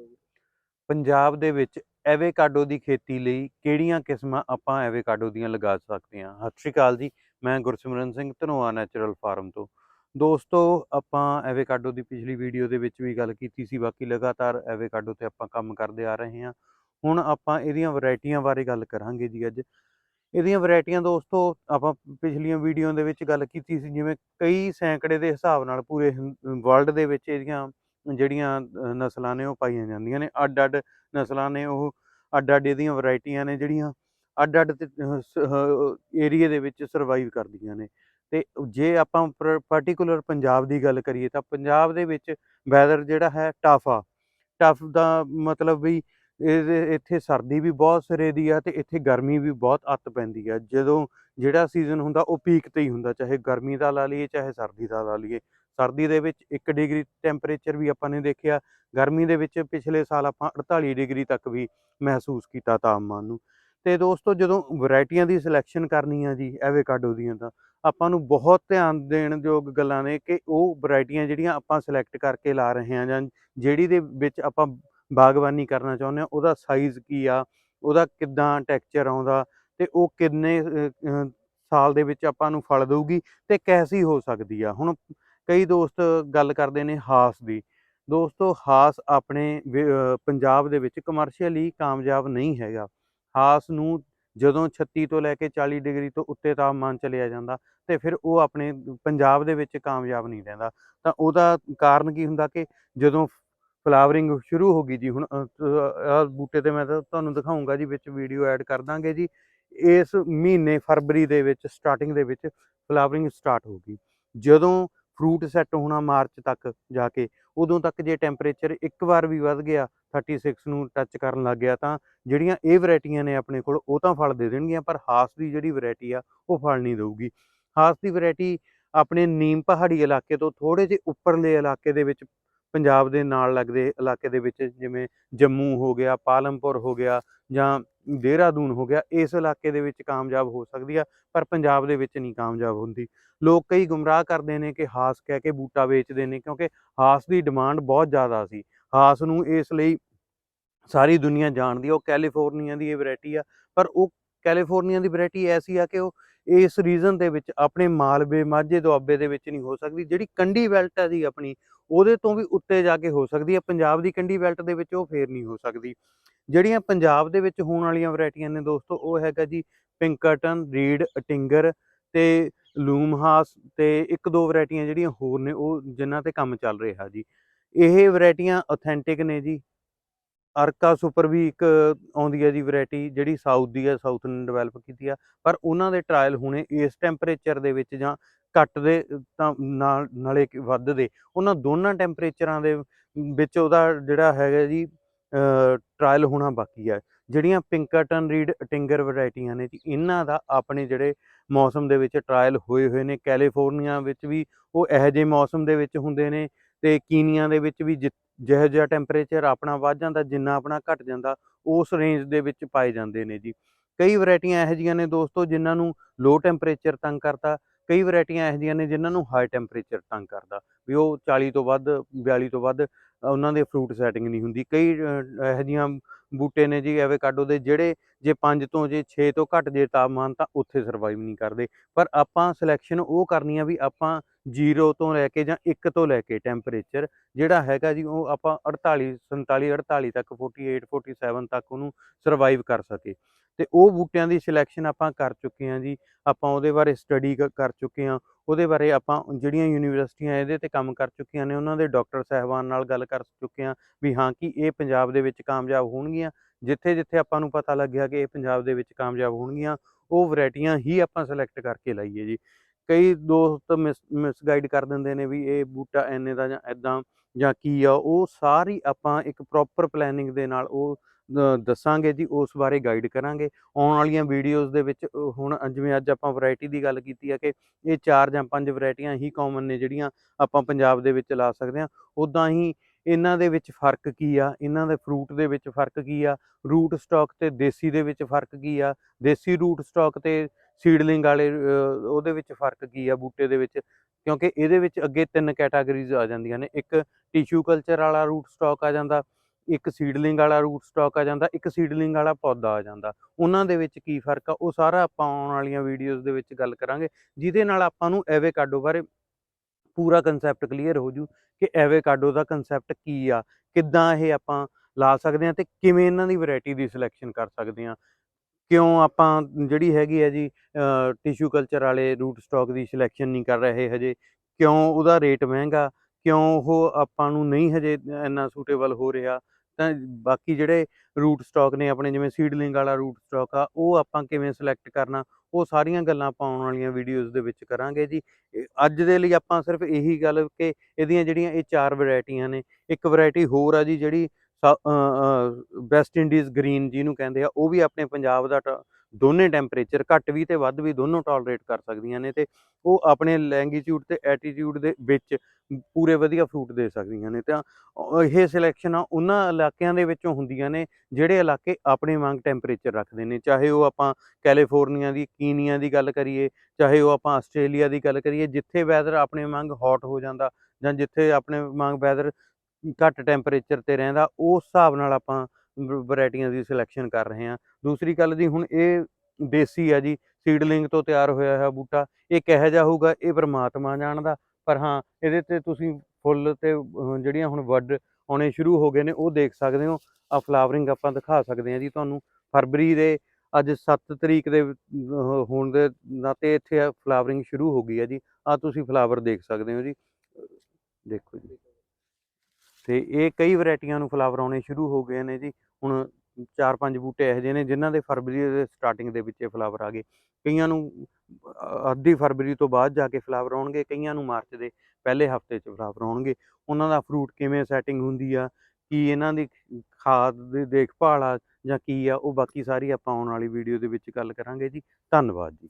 ਕਰੋਗੇ? ਪੰਜਾਬ ਦੇ ਵਿੱਚ ਐਵੇਕਾਡੋ ਦੀ ਖੇਤੀ ਲਈ ਕਿਹੜੀਆਂ ਕਿਸਮਾਂ ਆਪਾਂ ਐਵੇਕਾਡੋ ਦੀਆਂ ਲਗਾ ਸਕਦੇ ਹਾਂ? ਸਤਿ ਸ਼੍ਰੀ ਅਕਾਲ ਜੀ, ਮੈਂ ਗੁਰਸਿਮਰਨ ਸਿੰਘ, ਧਨੋਆ ਨੈਚੁਰਲ ਫਾਰਮ ਤੋਂ। ਦੋਸਤੋ, ਆਪਾਂ ਐਵੇਕਾਡੋ ਦੀ ਪਿਛਲੀ ਵੀਡੀਓ ਦੇ ਵਿੱਚ ਵੀ ਗੱਲ ਕੀਤੀ ਸੀ, ਬਾਕੀ ਲਗਾਤਾਰ ਐਵੇਕਾਡੋ ਤੇ ਆਪਾਂ ਕੰਮ ਕਰਦੇ ਆ ਰਹੇ ਹਾਂ। ਹੁਣ ਆਪਾਂ ਇਹਦੀਆਂ ਵੈਰਾਈਟੀਆਂ ਬਾਰੇ ਗੱਲ ਕਰਾਂਗੇ ਜੀ ਅੱਜ। ਇਹਦੀਆਂ ਵੈਰਾਈਟੀਆਂ ਦੋਸਤੋ, ਆਪਾਂ ਪਿਛਲੀਆਂ ਵੀਡੀਓ ਦੇ ਵਿੱਚ ਗੱਲ ਕੀਤੀ ਸੀ, ਜਿਵੇਂ ਕਈ ਸੈਂਕੜੇ ਦੇ ਹਿਸਾਬ ਨਾਲ ਪੂਰੇ ਵਰਲਡ ਦੇ ਵਿੱਚ ਇਹਦੀਆਂ ਜਿਹੜੀਆਂ ਨਸਲਾਂ ਨੇ ਉਹ ਪਾਈਆਂ ਜਾਂਦੀਆਂ ਨੇ। ਅੱਡ ਅੱਡ ਨਸਲਾਂ ਨੇ ਉਹ ਅੱਡ ਅੱਡ ਇਹਦੀਆਂ ਵੈਰਾਈਟੀਆਂ ਨੇ ਜਿਹੜੀਆਂ ਅੱਡ ਅੱਡ ਏਰੀਏ ਦੇ ਵਿੱਚ ਸਰਵਾਈਵ ਕਰਦੀਆਂ ਨੇ। ਤੇ ਜੇ ਆਪਾਂ ਪਾਰਟਿਕੂਲਰ ਪੰਜਾਬ ਦੀ ਗੱਲ ਕਰੀਏ ਤਾਂ ਪੰਜਾਬ ਦੇ ਵਿੱਚ ਵੈਦਰ ਜਿਹੜਾ ਹੈ ਟਫ ਆ। ਟਫ ਦਾ ਮਤਲਬ ਵੀ ਇਹਦੇ, ਇੱਥੇ ਸਰਦੀ ਵੀ ਬਹੁਤ ਸਿਰੇ ਦੀ ਆ ਤੇ ਇੱਥੇ ਗਰਮੀ ਵੀ ਬਹੁਤ ਅੱਤ ਪੈਂਦੀ ਆ। ਜਦੋਂ ਜਿਹੜਾ ਸੀਜ਼ਨ ਹੁੰਦਾ ਉਹ ਪੀਕ ਤੇ ਹੀ ਹੁੰਦਾ, ਚਾਹੇ ਗਰਮੀ ਦਾ ਲਾ ਲਈਏ, ਚਾਹੇ ਸਰਦੀ ਦਾ ਲਾ ਲਈਏ। ਸਰਦੀ ਦੇ ਵਿੱਚ 1 ਡਿਗਰੀ ਟੈਂਪਰੇਚਰ ਵੀ ਆਪਾਂ ਨੇ ਦੇਖਿਆ, ਗਰਮੀ ਦੇ ਵਿੱਚ ਪਿਛਲੇ ਸਾਲ ਆਪਾਂ 48 ਡਿਗਰੀ ਤੱਕ ਵੀ ਮਹਿਸੂਸ ਕੀਤਾ ਤਾਪਮਾਨ ਨੂੰ। ਤੇ ਦੋਸਤੋ, ਜਦੋਂ ਵੈਰਾਈਟੀਆਂ ਦੀ ਸਿਲੈਕਸ਼ਨ ਕਰਨੀ ਆ ਜੀ, ਐਵੋਕਾਡੋ ਦੀਆਂ, ਤਾਂ ਆਪਾਂ ਨੂੰ ਬਹੁਤ ਧਿਆਨ ਦੇਣ ਯੋਗ ਗੱਲਾਂ ਨੇ ਕਿ ਉਹ ਵੈਰਾਈਟੀਆਂ ਜਿਹੜੀਆਂ ਆਪਾਂ ਸਿਲੈਕਟ ਕਰਕੇ ਲਾ ਰਹੇ ਹਾਂ ਜਾਂ ਜਿਹੜੀ ਦੇ ਵਿੱਚ ਆਪਾਂ ਬਾਗਬਾਨੀ ਕਰਨਾ ਚਾਹੁੰਦੇ ਆ, ਉਹਦਾ ਸਾਈਜ਼ ਕੀ ਆ, ਉਹਦਾ ਕਿੱਦਾਂ ਟੈਕਸਚਰ ਆਉਂਦਾ, ਤੇ ਉਹ ਕਿੰਨੇ ਸਾਲ ਦੇ ਵਿੱਚ ਆਪਾਂ ਨੂੰ ਫਲ ਦੇਊਗੀ, ਤੇ ਕੈਸੀ ਹੋ ਸਕਦੀ ਆ। ਹੁਣ ਕਈ ਦੋਸਤ ਗੱਲ ਕਰਦੇ ਨੇ ਹਾਸ ਦੀ। ਦੋਸਤੋ, ਹਾਸ ਆਪਣੇ ਪੰਜਾਬ ਦੇ ਵਿੱਚ ਕਮਰਸ਼ੀਅਲੀ ਕਾਮਯਾਬ ਨਹੀਂ ਹੈਗਾ। ਹਾਸ ਨੂੰ ਜਦੋਂ 36 ਤੋਂ ਲੈ ਕੇ 40 ਡਿਗਰੀ ਤੋਂ ਉੱਤੇ ਤਾਪਮਾਨ ਚਲਿਆ ਜਾਂਦਾ ਤੇ ਫਿਰ ਉਹ ਆਪਣੇ ਪੰਜਾਬ ਦੇ ਵਿੱਚ ਕਾਮਯਾਬ ਨਹੀਂ ਰਹਿੰਦਾ। ਤਾਂ ਉਹਦਾ ਕਾਰਨ ਕੀ ਹੁੰਦਾ ਕਿ ਜਦੋਂ ਫਲਾਵਰਿੰਗ ਸ਼ੁਰੂ ਹੋ ਗਈ ਜੀ, ਹੁਣ ਆ ਬੂਟੇ ਤੇ ਮੈਂ ਤਾਂ ਤੁਹਾਨੂੰ ਦਿਖਾਉਂਗਾ ਜੀ, ਵਿੱਚ ਵੀਡੀਓ ਐਡ ਕਰ ਦਾਂਗੇ ਜੀ। ਇਸ ਮਹੀਨੇ ਫਰਵਰੀ ਦੇ ਵਿੱਚ ਸਟਾਰਟਿੰਗ ਦੇ ਵਿੱਚ ਫਲਾਵਰਿੰਗ ਸਟਾਰਟ ਹੋ ਗਈ। ਜਦੋਂ ਫਰੂਟ ਸੈੱਟ ਹੋਣਾ ਮਾਰਚ ਤੱਕ ਜਾ ਕੇ, ਉਦੋਂ ਤੱਕ ਜੇ ਟੈਂਪਰੇਚਰ ਇੱਕ ਵਾਰ ਵੀ ਵੱਧ ਗਿਆ 36 ਨੂੰ ਟੱਚ ਕਰਨ ਲੱਗ ਗਿਆ ਤਾਂ ਜਿਹੜੀਆਂ ਇਹ ਵੈਰਾਈਟੀਆਂ ਨੇ ਆਪਣੇ ਕੋਲ, ਉਹ ਤਾਂ ਫਲ ਦੇ ਦੇਣਗੀਆਂ, ਪਰ ਹਾਸ ਦੀ ਜਿਹੜੀ ਵੈਰਾਈਟੀ ਆ, ਉਹ ਫਲ ਨਹੀਂ ਦੇਊਗੀ। ਹਾਸ ਦੀ ਵੈਰਾਈਟੀ ਆਪਣੇ ਨੀਮ ਪਹਾੜੀ ਇਲਾਕੇ ਤੋਂ ਥੋੜੇ ਜਿਹੇ ਉੱਪਰਲੇ ਇਲਾਕੇ ਦੇ ਵਿੱਚ ਪੰਜਾਬ ਦੇ ਨਾਲ ਲੱਗਦੇ ਇਲਾਕੇ ਦੇ ਵਿੱਚ ਜਿਵੇਂ ਜੰਮੂ ਹੋ ਗਿਆ, ਪਾਲਮਪੁਰ ਹੋ ਗਿਆ ਜਾਂ ਦੇਹਰਾਦੂਨ ਹੋ ਗਿਆ, ਇਸ ਇਲਾਕੇ ਦੇ ਵਿੱਚ ਕਾਮਯਾਬ ਹੋ ਸਕਦੀ ਆ, ਪਰ ਪੰਜਾਬ ਦੇ ਵਿੱਚ ਨਹੀਂ ਕਾਮਯਾਬ ਹੁੰਦੀ। ਲੋਕ ਕਈ ਗੁੰਮਰਾਹ ਕਰਦੇ ਨੇ ਕਿ ਹਾਸ ਕਹਿ ਕੇ ਬੂਟਾ ਵੇਚਦੇ ਨੇ ਕਿਉਂਕਿ ਹਾਸ ਦੀ ਡਿਮਾਂਡ ਬਹੁਤ ਜ਼ਿਆਦਾ ਸੀ। ਹਾਸ ਨੂੰ ਇਸ ਲਈ ਸਾਰੀ ਦੁਨੀਆ ਜਾਣਦੀ ਆ, ਉਹ ਕੈਲੀਫੋਰਨੀਆ ਦੀ ਇਹ ਵੈਰਾਈਟੀ ਆ, ਪਰ ਉਹ ਕੈਲੀਫੋਰਨੀਆ ਦੀ ਵੈਰਾਈਟੀ ਐਸੀ ਆ ਕਿ ਉਹ ਇਸ ਰੀਜਨ ਦੇ ਵਿੱਚ ਆਪਣੇ ਮਾਲਵੇ, ਮਾਝੇ ਦੁਆਬੇ ਦੇ ਵਿੱਚ ਨਹੀਂ ਹੋ ਸਕਦੀ, ਜਿਹੜੀ ਕੰਢੀ ਬੈਲਟ ਹੈ ਜੀ ਆਪਣੀ, ਉਹਦੇ ਤੋਂ ਵੀ ਉੱਤੇ ਜਾ ਕੇ ਹੋ ਸਕਦੀ ਹੈ, ਪੰਜਾਬ ਦੀ ਕੰਢੀ ਬੈਲਟ ਦੇ ਵਿੱਚ ਉਹ ਫੇਰ ਨਹੀਂ ਹੋ ਸਕਦੀ। ਜਿਹੜੀਆਂ ਪੰਜਾਬ ਦੇ ਵਿੱਚ ਹੋਣ ਵਾਲੀਆਂ ਵੈਰਾਈਟੀਆਂ ਨੇ ਦੋਸਤੋ, ਉਹ ਹੈਗਾ ਜੀ ਪਿੰਕਰਟਨ ਰੀਡ ਅਟਿੰਗਰ ਤੇ ਲੂਮਹਾਸ ਤੇ ਇੱਕ ਦੋ ਵੈਰਾਈਟੀਆਂ ਜਿਹੜੀਆਂ ਹੋਰ ਨੇ, ਉਹ ਜਿਨ੍ਹਾਂ ਤੇ ਕੰਮ ਚੱਲ ਰਿਹਾ ਜੀ। ਇਹ ਵੈਰਾਈਟੀਆਂ ਆਥੈਂਟਿਕ ਨੇ ਜੀ। ਅਰਕਾ ਸੁਪਰ ਵੀ ਇੱਕ ਆਉਂਦੀ ਹੈ ਜੀ ਵੈਰਾਈਟੀ, ਜਿਹੜੀ ਸਾਊਥ ਦੀ ਹੈ, ਸਾਊਥ ਨੇ ਡਿਵੈਲਪ ਕੀਤੀ ਆ। ਪਰ ਉਹਨਾਂ ਦੇ ਟਰਾਇਲ ਹੁਣੇ ਇਸ ਟੈਂਪਰੇਚਰ ਦੇ ਵਿੱਚ ਜਾਂ ਘੱਟ ਦੇ, ਤਾਂ ਨਾਲ, ਨਾਲੇ ਕਿ ਵੱਧ ਦੇ। ਉਹਨਾਂ ਦੋਨਾਂ ਟੈਂਪਰੇਚਰਾਂ ਦੇ ਵਿੱਚ ਉਹਦਾ ਜਿਹੜਾ ਹੈਗਾ ਜੀ ਟਰਾਇਲ ਹੋਣਾ ਬਾਕੀ ਹੈ ਜਿਹੜੀਆਂ ਪਿੰਕਰਟਨ ਰੀਡ ਟਿੰਗਰ ਵੈਰਾਈਟੀਆਂ ਨੇ ਜੀ, ਇਹਨਾਂ ਦਾ ਆਪਣੇ ਜਿਹੜੇ ਮੌਸਮ ਦੇ ਵਿੱਚ ਟਰਾਇਲ ਹੋਏ ਹੋਏ ਨੇ। ਕੈਲੀਫੋਰਨੀਆ ਵਿੱਚ ਵੀ ਉਹ ਇਹੋ ਜਿਹੇ ਮੌਸਮ ਦੇ ਵਿੱਚ ਹੁੰਦੇ ਨੇ ਤੇ ਕੀਨੀਆ ਦੇ ਵਿੱਚ ਵੀ ਜਿ- ਜਿਹੋ ਜਿਹਾ ਟੈਂਪਰੇਚਰ ਆਪਣਾ ਵੱਧ ਜਾਂਦਾ, ਜਿੰਨਾ ਆਪਣਾ ਘਟ ਜਾਂਦਾ, ਉਸ ਰੇਂਜ ਦੇ ਵਿੱਚ ਪਾਏ ਜਾਂਦੇ ਨੇ ਜੀ। ਕਈ ਵੈਰਾਈਟੀਆਂ ਇਹੋ ਜਿਹੀਆਂ ਨੇ ਦੋਸਤੋ, ਜਿਨ੍ਹਾਂ ਨੂੰ ਲੋ ਟੈਂਪਰੇਚਰ ਤੰਗ ਕਰਦਾ, ਕਈ ਵੈਰਾਈਟੀਆਂ ਇਹੋ ਜਿਹੀਆਂ ਨੇ ਜਿਨ੍ਹਾਂ ਨੂੰ ਹਾਈ ਟੈਂਪਰੇਚਰ ਤੰਗ ਕਰਦਾ। ਵੀ ਉਹ 40 ਤੋਂ ਵੱਧ 42 ਤੋਂ ਵੱਧ ਉਹਨਾਂ ਦੇ ਫਰੂਟ ਸੈਟਿੰਗ ਨਹੀਂ ਹੁੰਦੀ। ਕਈ ਇਹੋ ਜਿਹੀਆਂ ਬੂਟੇ ਨੇ ਜੀ ਐਵੋਕਾਡੋ ਦੇ ਜਿਹੜੇ ਜੇ 5 ਤੋਂ ਜੇ 6 ਤੋਂ ਘੱਟ ਜੇ ਤਾਪਮਾਨ ਤਾਂ ਉੱਥੇ ਸਰਵਾਈਵ ਨਹੀਂ ਕਰਦੇ। ਪਰ ਆਪਾਂ ਸਿਲੈਕਸ਼ਨ ਉਹ ਕਰਨੀ ਆ ਵੀ ਆਪਾਂ 0 ਤੋਂ ਲੈ ਕੇ ਜਾਂ 1 ਤੋਂ ਲੈ ਕੇ ਟੈਂਪਰੇਚਰ ਜਿਹੜਾ ਹੈਗਾ ਜੀ, ਉਹ ਆਪਾਂ 48 47 48 ਤੱਕ 48 47 ਤੱਕ ਉਹਨੂੰ ਸਰਵਾਈਵ ਕਰ ਸਕੇ ਤੇ ਉਹ ਬੂਟਿਆਂ ਦੀ ਸਿਲੈਕਸ਼ਨ ਆਪਾਂ ਕਰ ਚੁੱਕੇ ਹਾਂ ਜੀ। ਆਪਾਂ ਉਹਦੇ ਬਾਰੇ ਸਟੱਡੀ ਕਰ ਚੁੱਕੇ ਹਾਂ। ਉਹਦੇ ਬਾਰੇ ਆਪਾਂ ਜਿਹੜੀਆਂ ਯੂਨੀਵਰਸਿਟੀਆਂ ਇਹਦੇ ਤੇ ਕੰਮ ਕਰ ਚੁੱਕੀਆਂ ਨੇ, ਉਹਨਾਂ ਦੇ ਡਾਕਟਰ ਸਹਿਬਾਨ ਨਾਲ ਗੱਲ ਕਰ ਚੁੱਕੇ ਹਾਂ ਵੀ ਹਾਂ ਕਿ ਇਹ ਪੰਜਾਬ ਦੇ ਵਿੱਚ ਕਾਮਯਾਬ ਹੋਣਗੀਆਂ। ਜਿੱਥੇ ਜਿੱਥੇ ਆਪਾਂ ਨੂੰ ਪਤਾ ਲੱਗਿਆ ਕਿ ਇਹ ਪੰਜਾਬ ਦੇ ਵਿੱਚ ਕਾਮਯਾਬ ਹੋਣਗੀਆਂ, ਉਹ ਵੈਰਾਈਟੀਆਂ ਹੀ ਆਪਾਂ ਸਿਲੈਕਟ ਕਰਕੇ ਲਾਈਏ ਜੀ। ਕਈ ਦੋਸਤ ਮਿਸ ਮਿਸਗਾਈਡ ਕਰ ਦਿੰਦੇ ਨੇ ਵੀ ਇਹ ਬੂਟਾ ਐਨੇ ਦਾ ਜਾਂ ਐਦਾਂ ਜਾਂ ਕੀ ਆ, ਉਹ ਸਾਰੀ ਆਪਾਂ ਇੱਕ ਪ੍ਰੋਪਰ ਪਲੈਨਿੰਗ ਦੇ ਨਾਲ ਉਹ ਦੱਸਾਂਗੇ ਜੀ, ਉਸ ਬਾਰੇ ਗਾਈਡ ਕਰਾਂਗੇ। ਆਉਣ ਵਾਲੀਆਂ ਵੀਡੀਓਜ਼ ਦੇ ਵਿੱਚ ਹੁਣ ਜਿਵੇਂ ਅੱਜ ਆਪਾਂ ਵੈਰਾਈਟੀ ਦੀ ਗੱਲ ਕੀਤੀ ਆ ਕਿ ਇਹ ਚਾਰ ਜਾਂ ਪੰਜ ਵੈਰਾਈਟੀਆਂ ਹੀ ਕਾਮਨ ਨੇ ਜਿਹੜੀਆਂ ਆਪਾਂ ਪੰਜਾਬ ਦੇ ਵਿੱਚ ਲਾ ਸਕਦੇ ਹਾਂ ਉਦਾਂ ਹੀ ਇਹਨਾਂ ਦੇ ਵਿੱਚ ਫ਼ਰਕ ਕੀ ਆ? ਇਹਨਾਂ ਦੇ ਫਰੂਟ ਦੇ ਵਿੱਚ ਫ਼ਰਕ ਕੀ ਆ? ਰੂਟ ਸਟਾਕ ਤੇ ਦੇਸੀ ਦੇ ਵਿੱਚ ਫ਼ਰਕ ਕੀ ਆ? ਦੇਸੀ ਰੂਟ ਸਟਾਕ ਤੇ ਸੀਡਲਿੰਗ ਵਾਲੇ ਉਹਦੇ ਵਿੱਚ ਫ਼ਰਕ ਕੀ ਆ ਬੂਟੇ ਦੇ ਵਿੱਚ? ਕਿਉਂਕਿ ਇਹਦੇ ਵਿੱਚ ਅੱਗੇ ਤਿੰਨ ਕੈਟਾਗਰੀਜ਼ ਆ ਜਾਂਦੀਆਂ ਨੇ। ਇੱਕ ਟਿਸ਼ੂ ਕਲਚਰ ਵਾਲਾ ਰੂਟ ਸਟਾਕ ਆ ਜਾਂਦਾ ਇੱਕ ਸੀਡਲਿੰਗ ਵਾਲਾ ਰੂਟ ਸਟਾਕ ਆ ਜਾਂਦਾ, ਇੱਕ ਸੀਡਲਿੰਗ ਵਾਲਾ ਪੌਦਾ ਆ ਜਾਂਦਾ। ਉਹਨਾਂ ਦੇ ਵਿੱਚ ਕੀ ਫ਼ਰਕ ਆ? ਉਹ ਸਾਰਾ ਆਪਾਂ ਆਉਣ ਵਾਲੀਆਂ ਵੀਡੀਓਜ਼ ਦੇ ਵਿੱਚ ਗੱਲ ਕਰਾਂਗੇ, ਜਿਹਦੇ ਨਾਲ ਆਪਾਂ ਨੂੰ ਐਵੇਕਾਡੋ ਬਾਰੇ ਪੂਰਾ ਕਨਸੈਪਟ ਕਲੀਅਰ ਹੋ ਜੂ ਕਿ ਐਵੇਕਾਡੋ ਦਾ ਕਨਸੈਪਟ ਕੀ ਆ, ਕਿੱਦਾਂ ਇਹ ਆਪਾਂ ਲਾ ਸਕਦੇ ਹਾਂ ਤੇ ਕਿਵੇਂ ਇਹਨਾਂ ਦੀ ਵੈਰਾਈਟੀ ਦੀ ਸਿਲੈਕਸ਼ਨ ਕਰ ਸਕਦੇ ਹਾਂ। ਕਿਉਂ ਆਪਾਂ ਜਿਹੜੀ ਹੈਗੀ ਹੈ ਜੀ ਟਿਸ਼ੂ ਕਲਚਰ ਵਾਲੇ ਰੂਟ ਸਟਾਕ ਦੀ ਸਿਲੈਕਸ਼ਨ ਨਹੀਂ ਕਰ ਰਹੇ ਹਜੇ? ਕਿਉਂ ਉਹਦਾ ਰੇਟ ਮਹਿੰਗਾ? ਕਿਉਂ ਉਹ ਆਪਾਂ ਨੂੰ ਨਹੀਂ ਹਜੇ ਇੰਨਾ ਸੂਟੇਬਲ ਹੋ ਰਿਹਾ? ਤਾਂ ਬਾਕੀ ਜਿਹੜੇ ਰੂਟ ਸਟਾਕ ਨੇ, ਆਪਣੇ ਜਿਵੇਂ ਸੀਡਲਿੰਗ ਵਾਲਾ ਰੂਟ ਸਟਾਕ ਆ, ਉਹ ਆਪਾਂ ਕਿਵੇਂ ਸਿਲੈਕਟ ਕਰਨਾ, ਉਹ ਸਾਰੀਆਂ ਗੱਲਾਂ ਆਪਾਂ ਆਉਣ ਵਾਲੀਆਂ ਵੀਡੀਓਜ਼ ਦੇ ਵਿੱਚ ਕਰਾਂਗੇ ਜੀ। ਅੱਜ ਦੇ ਲਈ ਆਪਾਂ ਸਿਰਫ ਇਹੀ ਗੱਲ ਕਿ ਇਹਦੀਆਂ ਜਿਹੜੀਆਂ ਇਹ ਚਾਰ ਵੈਰਾਈਟੀਆਂ ਨੇ, ਇੱਕ ਵੈਰਾਈਟੀ ਹੋਰ ਆ ਜੀ ਜਿਹੜੀ ਵੈਸਟ ਇੰਡੀਜ਼ ਗ੍ਰੀਨ ਜਿਹਨੂੰ ਕਹਿੰਦੇ ਆ, ਉਹ ਵੀ ਆਪਣੇ ਪੰਜਾਬ ਦਾ ਟ- ਦੋਨੇ ਟੈਂਪਰੇਚਰ ਘੱਟ ਵੀ ਤੇ ਵੱਧ ਵੀ ਦੋਨੋਂ ਟੋਲਰੇਟ ਕਰ ਸਕਦੀਆਂ ਨੇ ਤੇ ਉਹ ਆਪਣੇ ਲੈਂਗੀਟਿਊਡ ਤੇ ਐਟੀਟਿਊਡ ਦੇ ਵਿੱਚ ਪੂਰੇ ਵਧੀਆ ਫਰੂਟ ਦੇ ਸਕਦੀਆਂ ਨੇ। ਤਾਂ ਇਹ ਸਿਲੈਕਸ਼ਨ ਆ, ਉਹਨਾਂ ਇਲਾਕਿਆਂ ਦੇ ਵਿੱਚੋਂ ਹੁੰਦੀਆਂ ਨੇ ਜਿਹੜੇ ਇਲਾਕੇ ਆਪਣੇ ਵਾਂਗ ਟੈਂਪਰੇਚਰ ਰੱਖਦੇ ਨੇ। ਚਾਹੇ ਉਹ ਆਪਾਂ ਕੈਲੀਫੋਰਨੀਆ ਦੀ ਕੀਨੀਆ ਦੀ ਗੱਲ ਕਰੀਏ, ਚਾਹੇ ਉਹ ਆਪਾਂ ਆਸਟ੍ਰੇਲੀਆ ਦੀ ਗੱਲ ਕਰੀਏ, ਜਿੱਥੇ ਵੈਦਰ ਆਪਣੇ ਵਾਂਗ ਹੌਟ ਹੋ ਜਾਂਦਾ ਜਾਂ ਜਿੱਥੇ ਆਪਣੇ ਵਾਂਗ ਵੈਦਰ ਘੱਟ ਟੈਂਪਰੇਚਰ ਤੇ ਰਹਿੰਦਾ, ਉਸ ਹਿਸਾਬ ਨਾਲ ਆਪਾਂ ਵੈਰਾਈਟੀਆਂ ਦੀ ਸਿਲੈਕਸ਼ਨ ਕਰ ਰਹੇ ਹਾਂ। ਦੂਸਰੀ ਗੱਲ ਜੀ, ਹੁਣ ਇਹ ਦੇਸੀ ਆ ਜੀ ਸੀਡਲਿੰਗ ਤੋਂ ਤਿਆਰ ਹੋਇਆ ਹੋਇਆ ਬੂਟਾ, ਇਹ ਕਿਹੋ ਜਿਹਾ ਹੋਊਗਾ? ਇਹ ਪ੍ਰਮਾਤਮਾ ਜਾਣਦਾ। ਪਰ ਹਾਂ, ਇਹਦੇ ਤੇ ਤੁਸੀਂ ਫੁੱਲ ਤੇ ਜਿਹੜੀਆਂ ਹੁਣ ਵੱਡ ਆਉਣੇ ਸ਼ੁਰੂ ਹੋ ਗਏ ਨੇ, ਉਹ ਦੇਖ ਸਕਦੇ ਹੋ। ਆ ਫਲਾਵਰਿੰਗ ਆਪਾਂ ਦਿਖਾ ਸਕਦੇ ਹਾਂ ਜੀ ਤੁਹਾਨੂੰ। ਫਰਵਰੀ ਦੇ ਅੱਜ 7 ਤਰੀਕ ਦੇ ਹੋਣ ਦੇ ਨਾਤੇ ਇੱਥੇ ਫਲਾਵਰਿੰਗ ਸ਼ੁਰੂ ਹੋ ਗਈ ਹੈ ਜੀ। ਆ ਤੁਸੀਂ ਫਲਾਵਰ ਦੇਖ ਸਕਦੇ ਹੋ ਜੀ। ਦੇਖੋ ਜੀ। ਤੇ ਇਹ ਕਈ ਵੈਰਾਈਟੀਆਂ ਨੂੰ ਫਲਾਵਰ ਆਉਣੇ ਸ਼ੁਰੂ ਹੋ ਗਏ ਨੇ ਜੀ। ਹੁਣ ਚਾਰ ਪੰਜ ਬੂਟੇ ਇਹੋ ਜਿਹੇ ਨੇ ਜਿਨ੍ਹਾਂ ਦੇ ਫਰਵਰੀ ਦੇ ਸਟਾਰਟਿੰਗ ਦੇ ਵਿੱਚ ਇਹ ਫਲਾਵਰ ਆ ਗਏ। ਕਈਆਂ ਨੂੰ ਅ- ਅੱਧੀ ਫਰਵਰੀ ਤੋਂ ਬਾਅਦ ਜਾ ਕੇ ਫਲਾਵਰ ਆਉਣਗੇ, ਕਈਆਂ ਨੂੰ ਮਾਰਚ ਦੇ ਪਹਿਲੇ ਹਫ਼ਤੇ 'ਚ ਫਲਾਵਰ ਆਉਣਗੇ। ਉਹਨਾਂ ਦਾ ਫਰੂਟ ਕਿਵੇਂ ਸੈਟਿੰਗ ਹੁੰਦੀ ਆ, ਕੀ ਇਹਨਾਂ ਦੀ ਖਾਦ ਦੀ ਦੇਖਭਾਲ ਆ ਜਾਂ ਕੀ ਆ, ਉਹ ਬਾਕੀ ਸਾਰੀ ਆਪਾਂ ਆਉਣ ਵਾਲੀ ਵੀਡੀਓ ਦੇ ਵਿੱਚ ਗੱਲ ਕਰਾਂਗੇ ਜੀ। ਧੰਨਵਾਦ ਜੀ।